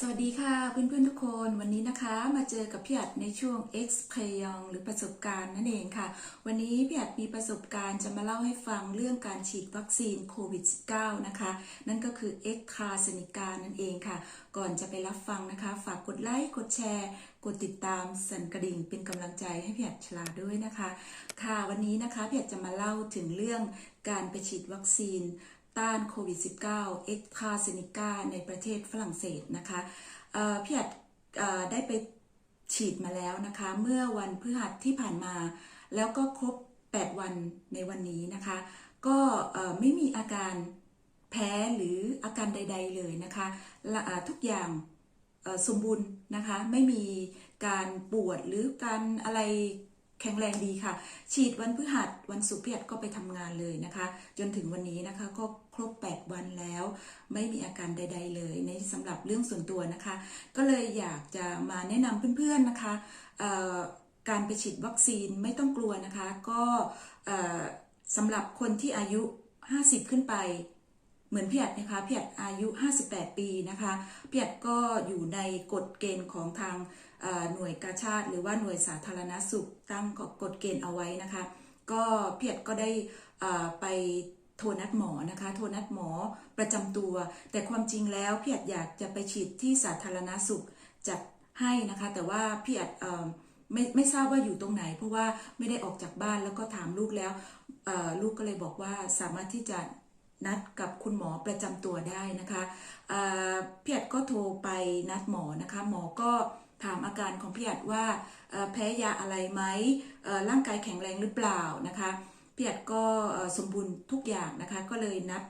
สวัสดีค่ะเพื่อนๆทุกคนวันนี้นะคะมาเจอกับพี่อัดในช่วง X p a y o n หรือประสบการณ์นั่นเองค่ะ วันนี้พี่อัดมีประสบการณ์จะมาเล่าให้ฟังเรื่องการฉีดวัคซีนโควิด -19 นะคะ นั่นก็คือ X c a r s นิกานั่นเองค่ะ ก่อนจะไปรับฟังนะคะ ฝากกดไลค์กดแชร์ กดติดตามสั่นกระดิ่งเป็นกำลังใจให้พี่อัดชลาด้วยนะคะ ค่ะวันนี้นะคะพี่อัดจะมาเล่าถึงเรื่องการไปฉีดวัคซีน ต้านโควิด -19 เอ็กคาเซนิก้าในประเทศฝรั่งเศสนะคะเพี่อัดได้ไปฉีดมาแล้วนะคะ เมื่อวันพฤหัสที่ผ่านมา แล้วก็ครบ 8 วันในวันนี้นะคะ ก็ไม่มีอาการแพ้หรืออาการใด ๆเลยนะคะะทุกอย่างสมบูรณ์นะคะ ไม่มีการปวดหรือการอะไร แข็งแรงดีค่ะ ฉีดวันพฤหัสวันศุกร์พี่หัดก็ไปทำงานเลยนะคะ จนถึงวันนี้นะคะก็ครบ 8 วันแล้ว ไม่มีอาการใด ๆ เลยในสำหรับเรื่องส่วนตัวนะคะ ก็เลยอยากจะมาแนะนำเพื่อนๆนะคะการไปฉีดวัคซีนไม่ต้องกลัวนะคะ ก็สำหรับคนที่อายุ 50 ขึ้นไป เหมือนพี่อัดนะคะพี่อัดอายุ 58 ปีนะคะพี่อัดก็อยู่ในกฎเกณฑ์ของทางหน่วยกาชาติหรือว่าหน่วยสาธารณสุขตั้งกฎเกณฑ์เอาไว้นะคะ ก็เพี่อัดก็ได้ไปโทรนัดหมอนะคะโทรนัดหมอประจำตัว แต่ความจริงแล้วพี่อัดอยากจะไปฉีดที่สาธารณสุขจัดให้นะคะ แต่ว่าพี่อัดไม่ไม่ทราบว่าอยู่ตรงไหน เพราะว่าไม่ได้ออกจากบ้านแล้วก็ถามลูกแล้วลูกก็เลยบอกว่าสามารถที่จะ นัดกับคุณหมอประจำตัวได้นะคะเพี่อัดก็โทรไปนัดหมอนะคะ หมอก็ถามอาการของพี่อัดว่าแพ้ยาอะไรไหมร่างกายแข็งแรงหรือเปล่านะคะพี่อัดก็สมบูรณ์ทุกอย่างนะคะ ก็เลยนัด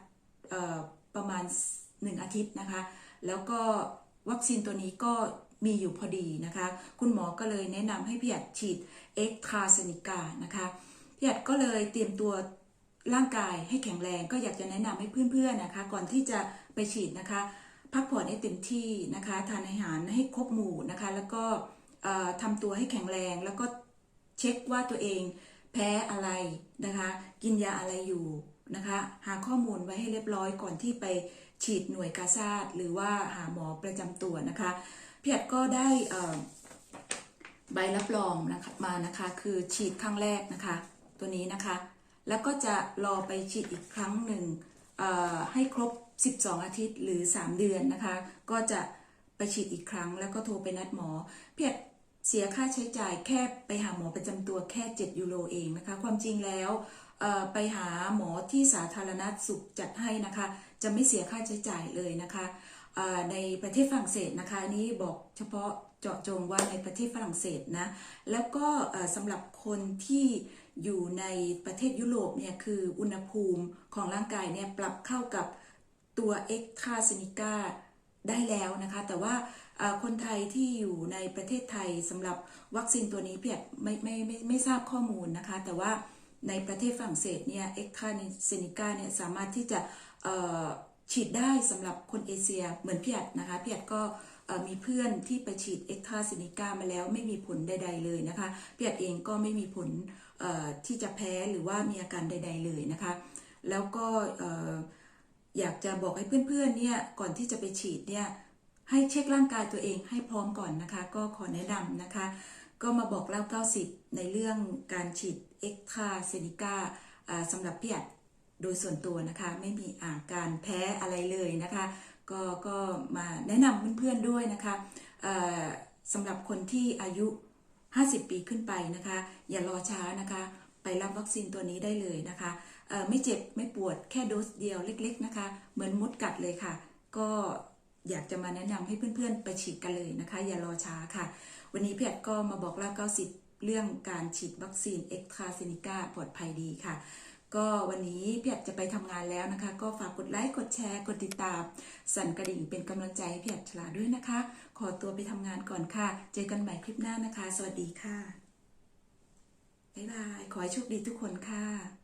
ประมาณ 1 อาทิตย์นะคะ แล้วก็วัคซีนตัวนี้ก็มีอยู่พอดีนะคะ คุณหมอก็เลยแนะนำให้พี่อัดฉีดเอ็กคาสนิกานะคะพี่อัดก็เลยเตรียมตัว ร่างกายให้แข็งแรงก็อยากจะแนะนำให้เพื่อนๆนะคะ ก่อนที่จะไปฉีดนะคะ พักผ่อนให้เต็มที่นะคะ ทานอาหารให้ครบหมู่นะคะ แล้วก็เอ่อทำตัวให้แข็งแรง แล้วก็เช็คว่าตัวเองแพ้อะไรนะคะ กินยาอะไรอยู่นะคะ หาข้อมูลไว้ให้เรียบร้อยก่อนที่ไปฉีดหน่วยกาซาดหรือว่าหาหมอประจำตัวนะคะพี่อัดก็ได้ใบรับรองนะคะมานะคะ คือฉีดครั้งแรกนะคะ ตัวนี้นะคะ แล้วก็จะรอไปฉีดอีกครั้งหนึ่งให้ครบ 12 อาทิตย์หรือ 3 เดือนนะคะ ก็จะไปฉีดอีกครั้ง แล้วก็โทรไปนัดหมอ เพียดเสียค่าใช้จ่ายแค่ไปหาหมอประจำตัวแค่ 7 ยูโรเองนะคะ ความจริงแล้วไปหาหมอที่สาธารณสุขจัดให้นะคะ จะไม่เสียค่าใช้จ่ายเลยนะคะ ในประเทศฝรั่งเศสนะคะนี้บอกเฉพาะเจาะจงว่าในประเทศฝรั่งเศสนะแล้วก็สำหรับคนที่อยู่ในประเทศยุโรปเนี่ยคืออุณหภูมิของร่างกายเนี่ยปรับเข้ากับตัว x c a s i n i c a ได้แล้วนะคะ แต่ว่าคนไทยที่อยู่ในประเทศไทยสำหรับวัคซีนตัวนี้เพียดไม่ไม่ไม่ไม่ทราบข้อมูลนะคะ แต่ว่าในประเทศฝรั่งเศสเนี่ย x c a s i n i c a เนี่ยสามารถที่จะ ฉีดได้สำหรับคนเอเชียเหมือนพี่อัดนะคะพี่อัดก็มีเพื่อนที่ไปฉีดเอ็กทาซินิก้ามาแล้วไม่มีผลใด ๆเลยนะคะพี่อัดเองก็ไม่มีผลที่จะแพ้หรือว่ามีอาการใด ๆเลยนะคะ แล้วก็อยากจะบอกให้เพื่อนๆเนี่ยก่อนที่จะไปฉีดเนี่ยให้เช็คร่างกายตัวเองให้พร้อมก่อนนะคะ ก็ขอแนะนำนะคะ ก็มาบอกเล่า 90 ในเรื่องการฉีดเอ็กทาเซนิก้าสำหรับพี่อัด โดยส่วนตัวนะคะ ไม่มีอาการแพ้อะไรเลยนะคะ ก็ก็มาแนะนำเพื่อนๆด้วยนะคะสำหรับคนที่อายุ 50 ปีขึ้นไปนะคะ อย่ารอช้านะคะ ไปรับวัคซีนตัวนี้ได้เลยนะคะไม่เจ็บไม่ปวดแค่โดสเดียวเล็ก ๆนะคะ เหมือนมดกัดเลยค่ะ ก็อยากจะมาแนะนำให้เพื่อนๆ ไปฉีดกันเลยนะคะ อย่ารอช้าค่ะ วันนี้เพี่อัดก็มาบอกเล่า90 เรื่องการฉีดวัคซีนเอ็กทราเซนิก้าปลอดภัยดีค่ะ ก็วันนี้พี่อัดจะไปทำงานแล้วนะคะ ก็ฝากกดไลค์กดแชร์ กดติดตาม สั่นกระดิ่งเป็นกำลังใจให้พี่อัดฉลาดด้วยนะคะ ขอตัวไปทำงานก่อนค่ะ เจอกันใหม่คลิปหน้านะคะ สวัสดีค่ะบ๊ายบาย ขอให้โชคดีทุกคนค่ะ